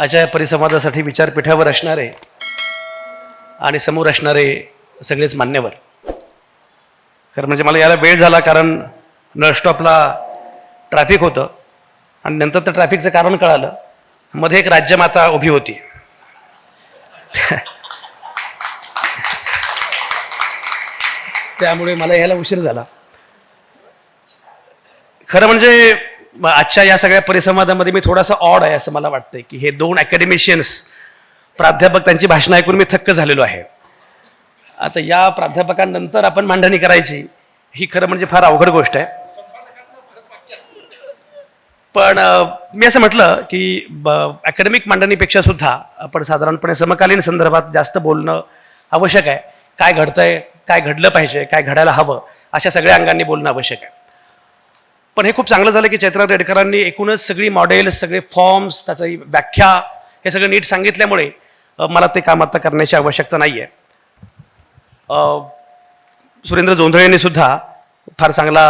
अशा परिसंवादासाठी विचारपीठावर असणारे आणि समोर असणारे सगळेच मान्यवर. खरं म्हणजे मला याला वेळ झाला कारण नळस्टॉपला ट्रॅफिक होतं आणि नंतर तर ट्रॅफिकचं कारण कळालं. मध्ये एक राज्यमाता उभी होती. त्यामुळे मला यायला उशीर झाला. खरं म्हणजे आजच्या या सगळ्या परिसंवादामध्ये मी थोडासा ऑड आहे असं मला वाटतंय की हे दोन अकॅडमिशियन्स प्राध्यापक त्यांची भाषणं ऐकून मी थक्क झालेलो आहे. आता या प्राध्यापकांनंतर आपण मांडणी करायची ही खरं म्हणजे फार अवघड गोष्ट आहे. पण मी असं म्हटलं की अकॅडमिक मांडणीपेक्षा सुद्धा आपण साधारणपणे समकालीन संदर्भात जास्त बोलणं आवश्यक आहे. काय घडतंय काय घडलं पाहिजे काय घडायला हवं अशा सगळ्या अंगांनी बोलणं आवश्यक आहे. पण हे खूप चांगलं झालं की चैत्रा रेडकरांनी एकूणच सगळी मॉडेल्स सगळे फॉर्म्स त्याची व्याख्या हे सगळं नीट सांगितल्यामुळे मला ते काम आता करण्याची आवश्यकता नाही आहे सुरेंद्र जोंधळेंनी सुद्धा फार चांगला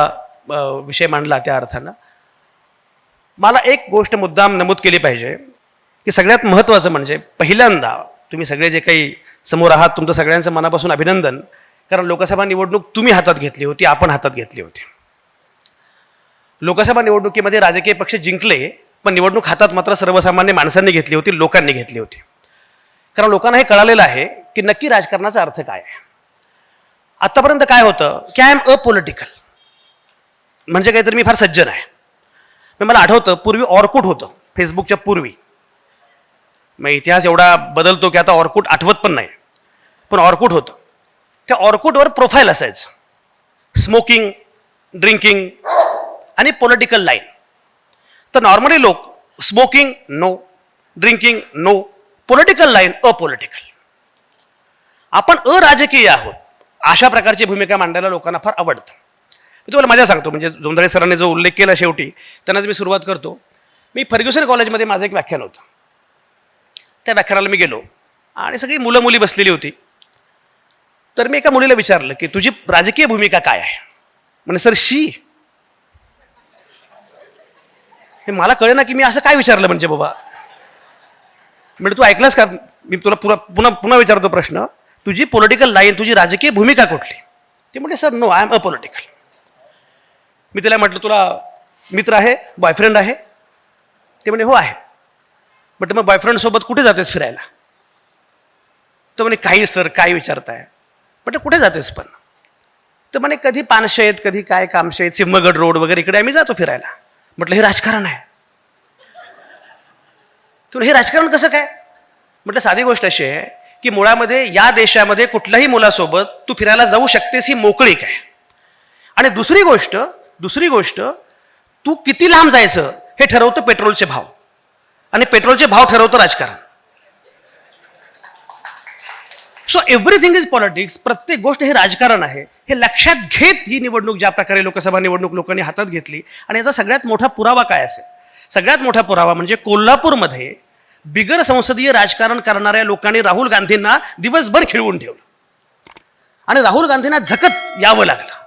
विषय मांडला त्या अर्थानं. मला एक गोष्ट मुद्दाम नमूद केली पाहिजे की सगळ्यात महत्त्वाचं म्हणजे पहिल्यांदा तुम्ही सगळे जे काही समोर आहात तुमचं सगळ्यांचं मनापासून अभिनंदन कारण लोकसभा निवडणूक तुम्ही हातात घेतली होती आपण हातात घेतली होती. लोकसभा निवडणुकीमध्ये राजकीय पक्ष जिंकले पण निवडणूक हातात मात्र सर्वसामान्य माणसांनी घेतली होती लोकांनी घेतली होती. कारण लोकांना हे कळालेलं आहे की नक्की राजकारणाचा अर्थ काय आहे. आत्तापर्यंत काय होतं? की आय एम अपॉलिटिकल म्हणजे काहीतरी मी फार सज्जन आहे. मग मला आठवतं पूर्वी ऑर्कुट होतं फेसबुकच्या पूर्वी. मग इतिहास एवढा बदलतो की आता ऑर्कुट आठवत पण नाही. पण ऑर्कुट होतं. त्या ऑर्कुटवर प्रोफाईल असायचं. स्मोकिंग ड्रिंकिंग आणि पॉलिटिकल लाईन तर नॉर्मली लोक smoking no drinking no political line apolitical आपण अराजकीय आहोत. अशा प्रकारची भूमिका मांडायला लोकांना फार आवडतं. मी तुम्हाला मजा सांगतो. म्हणजे जोंधळे सरांनी जो उल्लेख केला शेवटी त्यांनाच मी सुरुवात करतो. मी फर्ग्युसन कॉलेजमध्ये माझं एक व्याख्यान होतं. त्या व्याख्यानाला मी गेलो. आणि सगळी मुलं मुली बसलेली होती. तर मी एका मुलीला विचारलं की तुझी राजकीय भूमिका काय आहे? म्हणजे सर शी हे मला कळे ना की मी असं काय विचारलं म्हणजे बाबा. म्हणजे तू ऐकलंस का? मी तुला पुरा पुन्हा पुन्हा विचारतो प्रश्न. तुझी पॉलिटिकल लाईन तुझी राजकीय भूमिका कुठली? ते म्हणजे sir no I am apolitical मी तिला म्हटलं तुला मित्र आहे बॉयफ्रेंड आहे? ते म्हणे हो आहे. म्हटलं मग बॉयफ्रेंडसोबत कुठे जातेस फिरायला? तो म्हणे काही सर काय विचारताय. म्हटलं कुठे जातेस पण? तर म्हणे कधी पानशेत कधी काय कामशेत सिंहगड रोड वगैरे इकडे आम्ही जातो फिरायला. म्हटलं हे राजकारण आहे. तुला हे राजकारण कसं काय? म्हटलं साधी गोष्ट अशी आहे की मुळामध्ये या देशामध्ये कुठल्याही मुलासोबत तू फिरायला जाऊ शकतेस ही मोकळी काय? आणि दुसरी गोष्ट दुसरी गोष्ट तू किती लांब जायचं हे ठरवतं पेट्रोलचे भाव. आणि पेट्रोलचे भाव ठरवतं राजकारण. सो एव्हरीथिंग इज पॉलिटिक्स प्रत्येक गोष्ट हे राजकारण आहे. हे लक्षात घेत ही निवडणूक ज्या प्रकारे लोकसभा निवडणूक लोकांनी हातात घेतली आणि याचा सगळ्यात मोठा पुरावा काय असेल? सगळ्यात मोठा पुरावा म्हणजे कोल्हापूरमध्ये बिगर संसदीय राजकारण करणाऱ्या लोकांनी राहुल गांधींना दिवसभर खिळवून ठेवलं. आणि राहुल गांधींना झकत यावं लागलं.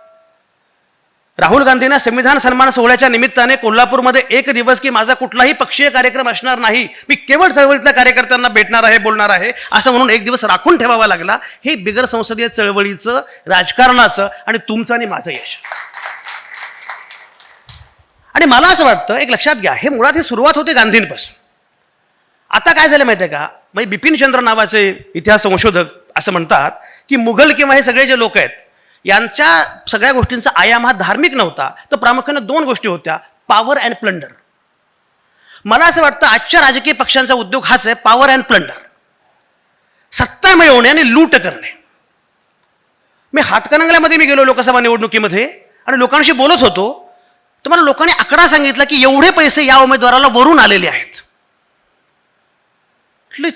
राहुल गांधींना संविधान सन्मान सोहळ्याच्या निमित्ताने कोल्हापूरमध्ये एक दिवस की माझा कुठलाही पक्षीय कार्यक्रम असणार नाही मी केवळ चळवळीतल्या कार्यकर्त्यांना भेटणार आहे बोलणार आहे असं म्हणून एक दिवस राखून ठेवावा लागला. हे बिगर संसदीय चळवळीचं राजकारणाचं आणि तुमचं आणि माझं यश. आणि मला असं वाटतं एक लक्षात घ्या हे मुळात ही सुरुवात होते गांधींपासून. आता काय झालं माहिती आहे का? म्हणजे बिपिन चंद्र नावाचे इतिहास संशोधक असं म्हणतात की मुघल किंवा हे सगळे जे लोक आहेत यांच्या सगळ्या गोष्टींचा आयाम हा धार्मिक नव्हता. तर प्रामुख्याने दोन गोष्टी होत्या. पॉवर अँड प्लंडर मला असं वाटतं आजच्या राजकीय पक्षांचा उद्योग हाच आहे पॉवर अँड प्लंडर सत्ता मिळवणे आणि लूट करणे. मी हातकणंगल्यामध्ये मी गेलो लोकसभा निवडणुकीमध्ये आणि लोकांशी बोलत होतो. तर मला लोकांनी आकडा सांगितला की एवढे पैसे या उमेदवाराला वरून आलेले आहेत.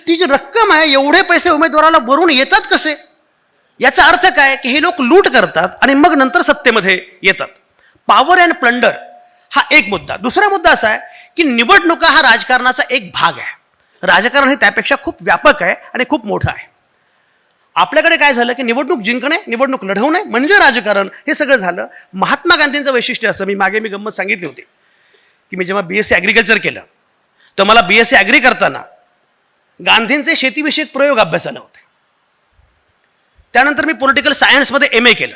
ती जी रक्कम आहे एवढे पैसे उमेदवाराला वरून येतात कसे? याचा अर्थ काय? की हे लोक लूट करतात आणि मग नंतर सत्तेमध्ये येतात. पॉवर अँड प्लंडर हा एक मुद्दा. दुसरा मुद्दा असा आहे की निवडणुका हा राजकारणाचा एक भाग आहे. राजकारण हे त्यापेक्षा खूप व्यापक आहे आणि खूप मोठं आहे. आपल्याकडे काय झालं की निवडणूक जिंकणे निवडणूक लढवणे म्हणजे राजकारण हे सगळं झालं. महात्मा गांधींचं वैशिष्ट्य असं मी मागे मी गंमत सांगितली होती. की मी जेव्हा बी एस सी ॲग्रिकल्चर केलं तर मला बी एस सी ॲग्री करताना गांधींचे शेतीविषयक प्रयोग अभ्यासाला होते. त्यानंतर मी पॉलिटिकल सायन्समध्ये एम ए केलं.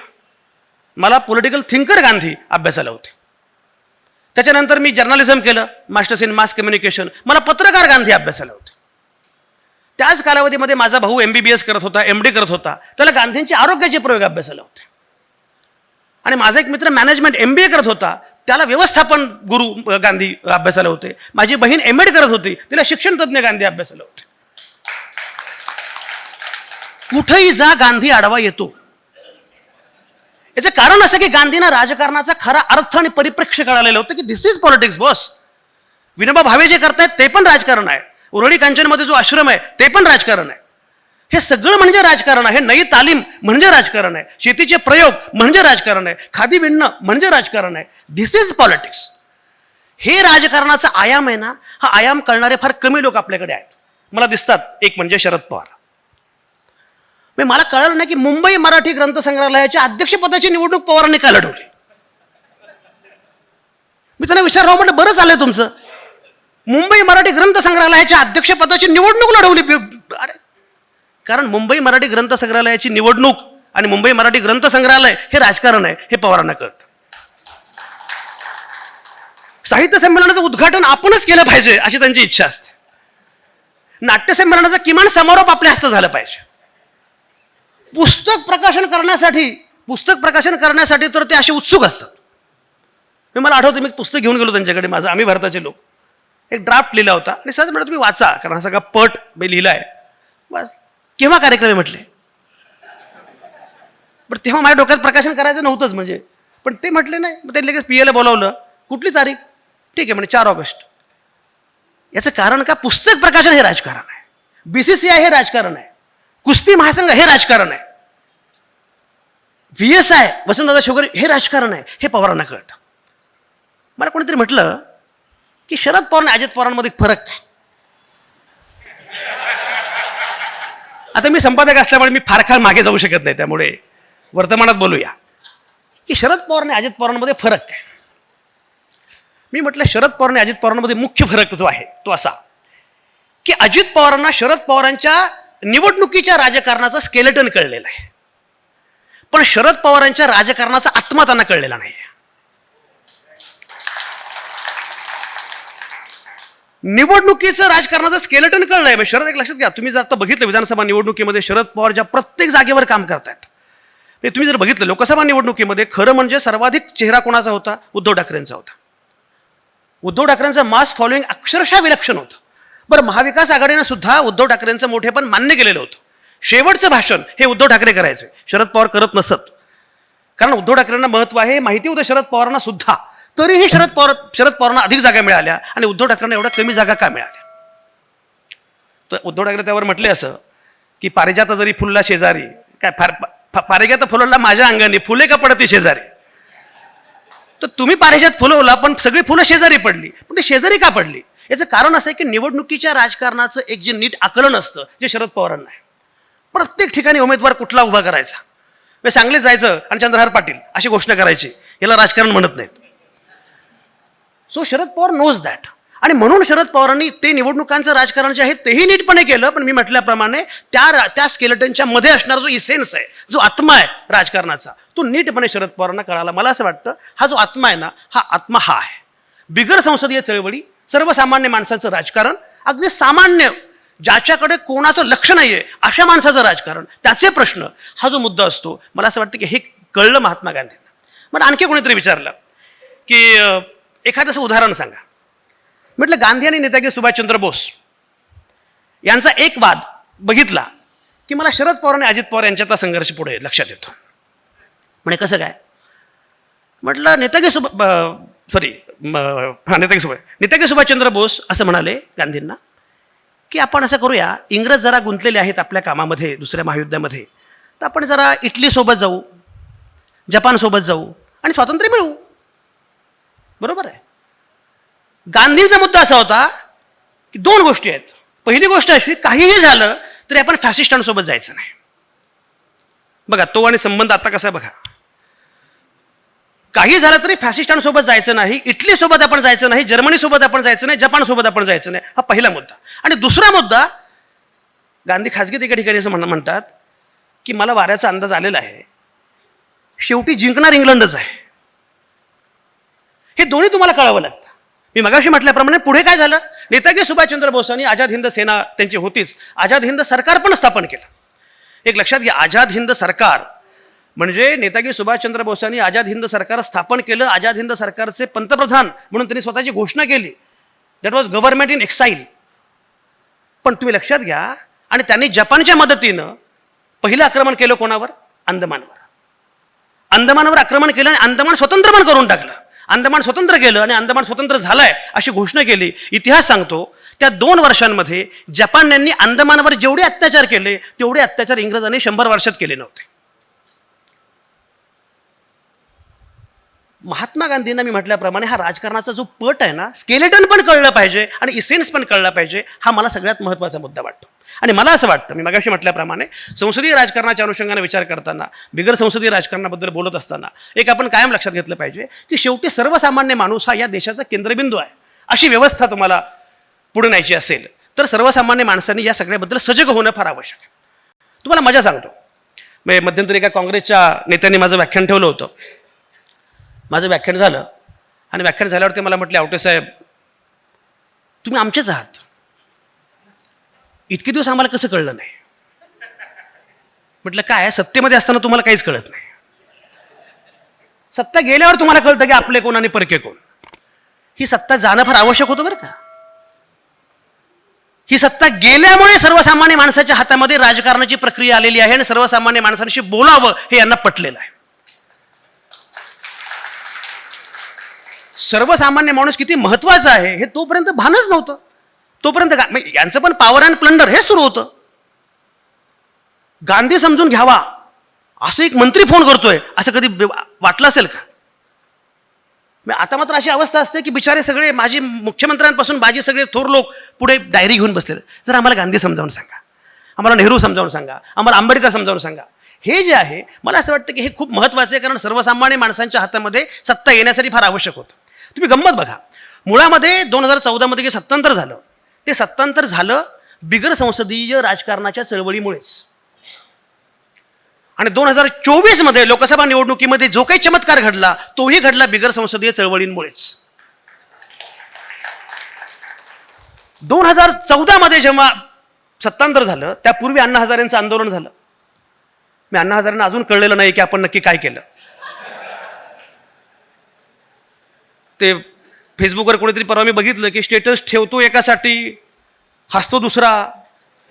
मला पॉलिटिकल थिंकर गांधी अभ्यासाला होते. त्याच्यानंतर मी जर्नलिझम केलं मास्टर्स इन मास कम्युनिकेशन मला पत्रकार गांधी अभ्यासाला होते. त्याच कालावधीमध्ये माझा भाऊ एम बी बी एस करत होता एम डी करत होता. त्याला गांधींचे आरोग्याचे प्रयोग अभ्यासाला होते. आणि माझा एक मित्र मॅनेजमेंट एम बी ए करत होता. त्याला व्यवस्थापन गुरु गांधी अभ्यासाला होते. माझी बहीण एम एड करत होती. तिला शिक्षण तज्ज्ञ गांधी अभ्यासाला होते. कुठेही जा गांधी आडवा येतो. याचं कारण असं की गांधींना राजकारणाचा खरा अर्थ आणि परिप्रेक्ष्य कळालेलं होतं की this is politics boss Vinoba Bhave जे करतायत ते पण राजकारण आहे. उरळी कांचनमध्ये जो आश्रम आहे ते पण राजकारण आहे. हे सगळं म्हणजे राजकारण आहे. नई तालीम म्हणजे राजकारण आहे. शेतीचे प्रयोग म्हणजे राजकारण आहे. खादी विणणं म्हणजे राजकारण आहे. दिस इज पॉलिटिक्स हे राजकारणाचा आयाम आहे ना हा आयाम कळणारे फार कमी लोक आपल्याकडे आहेत. मला दिसतात एक म्हणजे शरद पवार. मला कळलं नाही की मुंबई मराठी ग्रंथ संग्रहालयाच्या अध्यक्षपदाची निवडणूक पवारांनी काय लढवली. मी त्यांना विचारलं म्हटलं बरं चाललंय तुमचं. मुंबई मराठी ग्रंथ संग्रहालयाच्या अध्यक्षपदाची निवडणूक लढवली. अरे कारण मुंबई मराठी ग्रंथ संग्रहालयाची निवडणूक आणि मुंबई मराठी ग्रंथ संग्रहालय हे राजकारण आहे हे पवारांना कळतं. साहित्य संमेलनाचं उद्घाटन आपणच केलं पाहिजे अशी त्यांची इच्छा असते. नाट्य संमेलनाचा किमान समारोप आपल्या हस्ते झालं पाहिजे. पुस्तक प्रकाशन करण्यासाठी पुस्तक प्रकाशन करण्यासाठी तर ते असे उत्सुक असतात. मी मला आठवतं मी एक पुस्तक घेऊन गेलो त्यांच्याकडे माझं आम्ही भारताचे लोक. एक ड्राफ्ट लिहिला होता आणि सहज म्हणत तुम्ही वाचा कारण हा सगळा पट मी लिहिला आहे बस केव्हा कार्यक्रम आहे म्हटले? पण तेव्हा माझ्या डोक्यात प्रकाशन करायचं नव्हतंच म्हणजे. पण ते म्हटले नाही मग ते लगेच पी एला बोलावलं कुठली तारीख? ठीक आहे म्हणजे चार ऑगस्ट. याचं कारण का? पुस्तक प्रकाशन हे राजकारण आहे. बी सी सी आय हे राजकारण आहे. कुस्ती महासंघ हे राजकारण आहे. V S I Vasantdada sugar हे राजकारण आहे. हे पवारांना कळतं. मला कोणीतरी म्हटलं की शरद पवार आणि अजित पवारांमध्ये फरक काय? आता मी संपादक असल्यामुळे मी फार काळ मागे जाऊ शकत नाही त्यामुळे वर्तमानात बोलूया. की शरद पवार आणि अजित पवारांमध्ये फरक काय? मी म्हटलं शरद पवार आणि अजित पवारांमध्ये मुख्य फरक जो आहे तो असा की अजित पवारांना शरद पवारांच्या निवडणुकीच्या राजकारणाचं स्केलेटन कळलेलं आहे. पण शरद पवारांच्या राजकारणाचा आत्मा त्यांना कळलेला नाही. निवडणुकीचं राजकारणाचं स्केलेटन कळलंय. मग शरद एक लक्षात घ्या. तुम्ही जर आता बघितलं विधानसभा निवडणुकीमध्ये शरद पवार ज्या प्रत्येक जागेवर काम करतायत. तुम्ही जर बघितलं लोकसभा निवडणुकीमध्ये खरं म्हणजे सर्वाधिक चेहरा कोणाचा होता? उद्धव ठाकरेंचा होता. उद्धव ठाकरेंचं मास फॉलोईंग अक्षरशः विलक्षण होतं. बरं महाविकास आघाडीनं सुद्धा उद्धव ठाकरेंचं मोठेपण मान्य केलेलं होतं. शेवटचं भाषण हे उद्धव ठाकरे करायचे. शरद पवार करत नसत. कारण उद्धव ठाकरेंना महत्त्व आहे हे माहिती होतं शरद पवारांना सुद्धा. तरीही शरद पवार शरद पवारांना अधिक जागा मिळाल्या आणि उद्धव ठाकरेंना एवढ्या कमी जागा का मिळाल्या? तर उद्धव ठाकरे त्यावर म्हटले असं की पारिजात जरी फुलला शेजारी काय फार पारिजात फुलवला माझ्या अंगाने फुले का पडती शेजारी? तर तुम्ही पारिजात फुलवला पण सगळी फुलं शेजारी पडली. पण ती शेजारी का पडली? याचं कारण असं आहे की निवडणुकीच्या राजकारणाचं एक जे नीट आकलन असतं जे शरद पवारांना आहे. प्रत्येक ठिकाणी उमेदवार कुठला उभा करायचा? म्हणजे सांगलीत जायचं आणि चंद्रहार पाटील अशी घोषणा करायची याला राजकारण म्हणत नाहीत. So Sharad Pawar knows that आणि म्हणून शरद पवारांनी ते निवडणुकांचं राजकारण जे आहे तेही नीटपणे केलं पण मी म्हटल्याप्रमाणे त्या त्या स्केलेटनच्या मध्ये असणारा जो इसेन्स आहे जो आत्मा आहे राजकारणाचा तो नीटपणे शरद पवारांना कळाला. मला असं वाटतं हा जो आत्मा आहे ना हा आत्मा हा आहे. बिगर संसदीय चळवळी सर्वसामान्य माणसाचं राजकारण अगदी सामान्य ज्याच्याकडे कोणाचं लक्ष नाही आहे अशा माणसाचं राजकारण. त्याचे प्रश्न हा जो मुद्दा असतो मला असं वाटतं की हे कळलं महात्मा गांधींना. मग आणखी कोणीतरी विचारलं की एखादंसं एखादं उदाहरण सांगा. म्हटलं गांधी आणि नेताजी सुभाषचंद्र बोस यांचा एक वाद बघितला की मला शरद पवार आणि अजित पवार यांच्यातला संघर्ष पुढे लक्षात येतो. म्हणे कसं काय? म्हटलं नेताजी सुभा सॉरी हां नेताजी सुभाष. नेताजी सुभाषचंद्र बोस असं म्हणाले गांधींना की आपण असं करूया इंग्रज जरा गुंतलेले आहेत आपल्या कामामध्ये दुसऱ्या महायुद्धामध्ये तर आपण जरा इटलीसोबत जाऊ जपानसोबत जाऊ आणि स्वातंत्र्य मिळवू. बरोबर आहे? गांधींचा मुद्दा असा होता की दोन गोष्टी आहेत. पहिली गोष्ट अशी काहीही झालं तरी आपण फॅसिस्टांसोबत जायचं नाही. बघा तो आणि संबंध आता कसा आहे बघा. काही झालं तरी फॅसिस्टांसोबत जायचं नाही इटलीसोबत आपण जायचं नाही जर्मनीसोबत आपण जायचं नाही जपानसोबत आपण जायचं नाही हा पहिला मुद्दा. आणि दुसरा मुद्दा गांधी खाजगी एका ठिकाणी असं म्हण म्हणतात की मला वाऱ्याचा अंदाज आलेला आहे. शेवटी जिंकणार इंग्लंडच आहे. हे दोन्ही तुम्हाला कळावं लागतं. मी मगाशी म्हटल्याप्रमाणे पुढे काय झालं? नेताजी सुभाषचंद्र बोसांनी आझाद हिंद सेना त्यांची होतीच. आझाद हिंद सरकार पण स्थापन केलं. एक लक्षात घ्या आझाद हिंद सरकार म्हणजे नेताजी सुभाषचंद्र बोसांनी आझाद हिंद सरकार स्थापन केलं. आझाद हिंद सरकारचे पंतप्रधान म्हणून त्यांनी स्वतःची घोषणा केली. That was government in exile पण तुम्ही लक्षात घ्या आणि त्यांनी जपानच्या मदतीनं पहिलं आक्रमण केलं कोणावर? अंदमानवर. अंदमानवर आक्रमण केलं आणि अंदमान स्वतंत्र पण करून टाकलं. अंदमान स्वतंत्र केलं आणि अंदमान स्वतंत्र झालंय अशी घोषणा केली. इतिहास सांगतो त्या दोन वर्षांमध्ये जपान्यांनी अंदमानवर जेवढे अत्याचार केले तेवढे अत्याचार इंग्रजांनी शंभर वर्षात केले नव्हते. महात्मा गांधींना मी म्हटल्याप्रमाणे हा राजकारणाचा जो पट आहे ना स्केलेटन पण कळलं पाहिजे आणि इसेन्स पण कळला पाहिजे हा मला सगळ्यात महत्त्वाचा मुद्दा वाटतो. आणि मला असं वाटतं मी मगाशी म्हटल्याप्रमाणे संसदीय राजकारणाच्या अनुषंगाने विचार करताना बिगर संसदीय राजकारणाबद्दल बोलत असताना एक आपण कायम लक्षात घेतलं पाहिजे की शेवटी सर्वसामान्य माणूस हा या देशाचा केंद्रबिंदू आहे. अशी व्यवस्था तुम्हाला पुढे न्यायची असेल तर सर्वसामान्य माणसांनी या सगळ्याबद्दल सजग होणं फार आवश्यक आहे. तुम्हाला मजा सांगतो. मध्यंतरी एका काँग्रेसच्या नेत्यांनी माझं व्याख्यान ठेवलं होतं. माझं व्याख्यान झालं. आणि व्याख्यान झाल्यावर ते मला म्हटले आवटे साहेब तुम्ही आमचेच आहात. इतके दिवस आम्हाला कसं कळलं नाही? म्हटलं काय सत्तेमध्ये असताना तुम्हाला काहीच कळत नाही. सत्ता गेल्यावर तुम्हाला कळतं की आपले कोण आणि परके कोण. ही सत्ता जाणं फार आवश्यक होतं बरं का. ही सत्ता गेल्यामुळे सर्वसामान्य माणसाच्या हातामध्ये राजकारणाची प्रक्रिया आलेली आहे आणि सर्वसामान्य माणसांशी बोलावं हे यांना पटलेलं आहे. सर्वसामान्य माणूस किती महत्त्वाचा आहे हे तोपर्यंत भानच नव्हतं. तोपर्यंत गा- म्हणजे यांचं पण पावर अँड प्लंडर हे सुरू होतं. गांधी समजून घ्यावा. असं एक मंत्री फोन करतोय. असं कधी वाटलं असेल का? मग आता मात्र अशी अवस्था असते की बिचारे सगळे माझी मुख्यमंत्र्यांपासून माझे सगळे थोर लोक पुढे डायरी घेऊन बसले जर आम्हाला गांधी समजावून सांगा. आम्हाला नेहरू समजावून सांगा. आम्हाला आंबेडकर समजावून सांगा. हे जे आहे मला असं वाटतं की हे खूप महत्त्वाचं आहे कारण सर्वसामान्य माणसांच्या हातामध्ये सत्ता येण्यासाठी फार आवश्यक होतं. तुम्ही गंमत बघा. मुळामध्ये दोन हजार चौदामध्ये जे सत्तांतर झालं ते सत्तांतर झालं बिगर संसदीय राजकारणाच्या चळवळीमुळेच. आणि दोन हजार चोवीसमध्ये लोकसभा निवडणुकीमध्ये जो काही चमत्कार घडला तोही घडला बिगर संसदीय चळवळींमुळेच. दोन हजार चौदा मध्ये जेव्हा सत्तांतर झालं त्यापूर्वी अण्णा हजारेंचं आंदोलन झालं. मी अण्णा हजारेंना अजून कळलेलं नाही की आपण नक्की काय केलं. ते फेसबुकवर कोणीतरी परवा मी बघितलं की स्टेटस ठेवतो एकासाठी हसतो दुसरा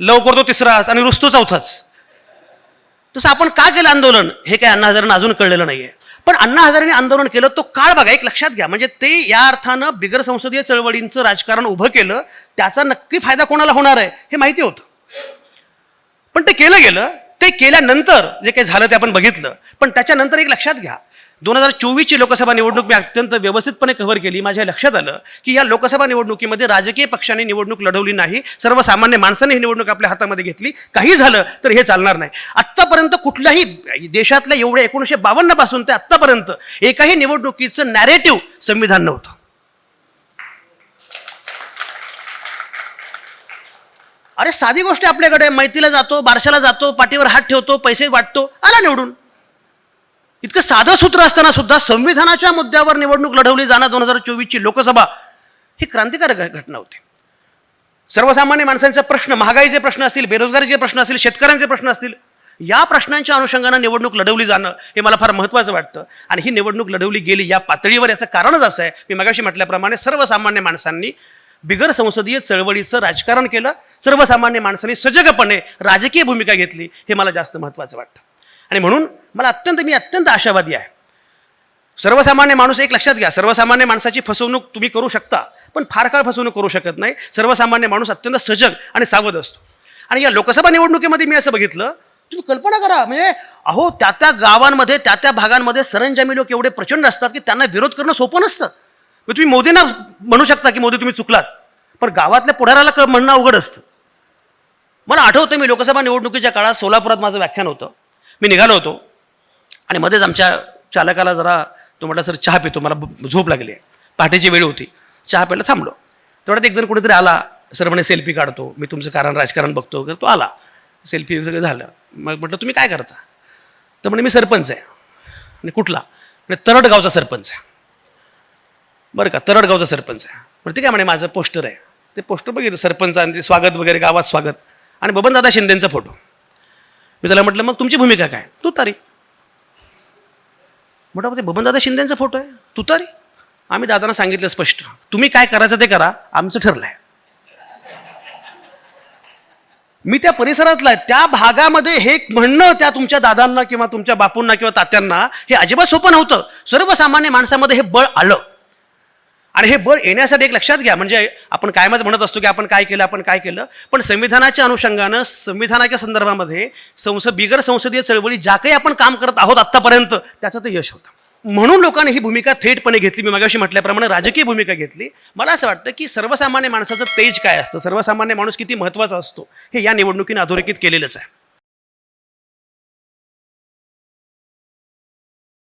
लव करतो तिसराच आणि रुसतो चौथाच. तसं आपण का केलं आंदोलन? हे काय अण्णा हजारांना अजून कळलेलं नाहीये. पण अण्णा हजारांनी आंदोलन केलं तो काळ बघा एक लक्षात घ्या. म्हणजे ते या अर्थानं बिगर संसदीय चळवळींचं राजकारण उभं केलं त्याचा नक्की फायदा कोणाला होणार आहे हे माहिती होतं. पण ते केलं गेलं ते केल्यानंतर जे काही झालं ते आपण बघितलं. पण त्याच्यानंतर एक लक्षात घ्या दोन हजार चोवीसची लोकसभा निवडणूक मी अत्यंत व्यवस्थितपणे कव्हर केली. माझ्या लक्षात आलं की या लोकसभा निवडणुकीमध्ये राजकीय पक्षांनी निवडणूक लढवली नाही. सर्वसामान्य माणसाने ही निवडणूक आपल्या हातामध्ये घेतली. काही झालं तर हे चालणार नाही. आत्तापर्यंत कुठल्याही देशातल्या एवढ्या एकोणीसशे बावन्नपासून ते आत्तापर्यंत एकाही निवडणुकीचं नॅरेटिव्ह संविधान नव्हतं. अरे साधी गोष्ट आपल्याकडे मैत्रीला जातो बारशाला जातो पाठीवर हात ठेवतो पैसे वाटतो आला निवडून. इतकं साधं सूत्र असताना सुद्धा संविधानाच्या मुद्द्यावर निवडणूक लढवली जाणार दोन हजार चोवीसची लोकसभा ही क्रांतिकारक घटना होती. सर्वसामान्य माणसांचा प्रश्न महागाईचे प्रश्न असतील बेरोजगारीचे प्रश्न असतील शेतकऱ्यांचे प्रश्न असतील या प्रश्नांच्या अनुषंगानं निवडणूक लढवली जाणं हे मला फार महत्त्वाचं वाटतं. आणि ही निवडणूक लढवली गेली या पातळीवर याचं कारणच असं आहे. मी मगाशी म्हटल्याप्रमाणे सर्वसामान्य माणसांनी बिगर संसदीय चळवळीचं राजकारण केलं. सर्वसामान्य माणसांनी सजगपणे राजकीय भूमिका घेतली. हे मला जास्त महत्त्वाचं वाटतं. आणि म्हणून मला अत्यंत मी अत्यंत आशावादी आहे. सर्वसामान्य माणूस एक लक्षात घ्या सर्वसामान्य माणसाची फसवणूक तुम्ही करू शकता पण फार काळ फसवणूक करू शकत नाही. सर्वसामान्य माणूस अत्यंत सजग आणि सावध असतो. आणि या लोकसभा निवडणुकीमध्ये मी असं बघितलं तुम्ही कल्पना करा म्हणजे अहो त्या त्या गावांमध्ये त्या त्या भागांमध्ये सरंजामी लोक एवढे प्रचंड असतात की त्यांना विरोध करणं सोपं नसतं. मग तुम्ही मोदींना म्हणू शकता की मोदी तुम्ही चुकलात पण गावातल्या पुढाऱ्याला क- म्हणणं अवघड असतं. मला आठवतं मी लोकसभा निवडणुकीच्या काळात सोलापुरात माझं व्याख्यान होतं. मी निघालो होतो. आणि मध्येच आमच्या चालकाला जरा तो म्हटला सर चहा पितो मला ब- झोप लागली आहे. पहाटेची वेळ होती. चहा प्यायला थांबलो. तेवढ्यात एक जण कुठेतरी आला. सर म्हणे सेल्फी काढतो. मी तुमचं कारण राजकारण बघतो. वगैरे तो आला. सेल्फी वगैरे झालं. मग म्हटलं तुम्ही काय करता? तर म्हणे मी सरपंच आहे. आणि कुठला? म्हणजे तरडगावचा सरपंच आहे. बरं का तरडगावचा सरपंच आहे. म्हणजे ते काय म्हणे माझं पोस्टर आहे. ते पोस्टर बघितलं. सरपंचांचे स्वागत वगैरे गावात स्वागत. आणि बबनदादा शिंदेंचा फोटो. मी त्याला म्हटलं मग तुमची भूमिका काय? तू तारी म्हटलं ते बबनदादा शिंदेचा फोटो आहे? तू तारी आम्ही दादांना सांगितलं स्पष्ट तुम्ही काय करायचं ते करा आमचं ठरलं आहे मी त्या परिसरातला आहे त्या भागामध्ये हे म्हणणं त्या तुमच्या दादांना किंवा तुमच्या बापूंना किंवा तात्यांना हे अजिबात सोपं नव्हतं. सर्वसामान्य माणसामध्ये हे बळ आलं. आणि हे बळ येण्यासाठी एक लक्षात घ्या. म्हणजे आपण कायमच म्हणत असतो की आपण काय केलं आपण काय केलं. पण संविधानाच्या अनुषंगानं संविधानाच्या संदर्भामध्ये संसद बिगर संसदीय चळवळी ज्या काही आपण काम करत आहोत आत्तापर्यंत त्याचं ते यश होतं. म्हणून लोकांनी ही भूमिका थेटपणे घेतली. मी मागाशी म्हटल्याप्रमाणे राजकीय भूमिका घेतली. मला असं वाटतं की सर्वसामान्य माणसाचं तेज काय असतं? सर्वसामान्य माणूस किती महत्त्वाचा असतो? हे या निवडणुकीने अधोरेखित केलेलंच आहे.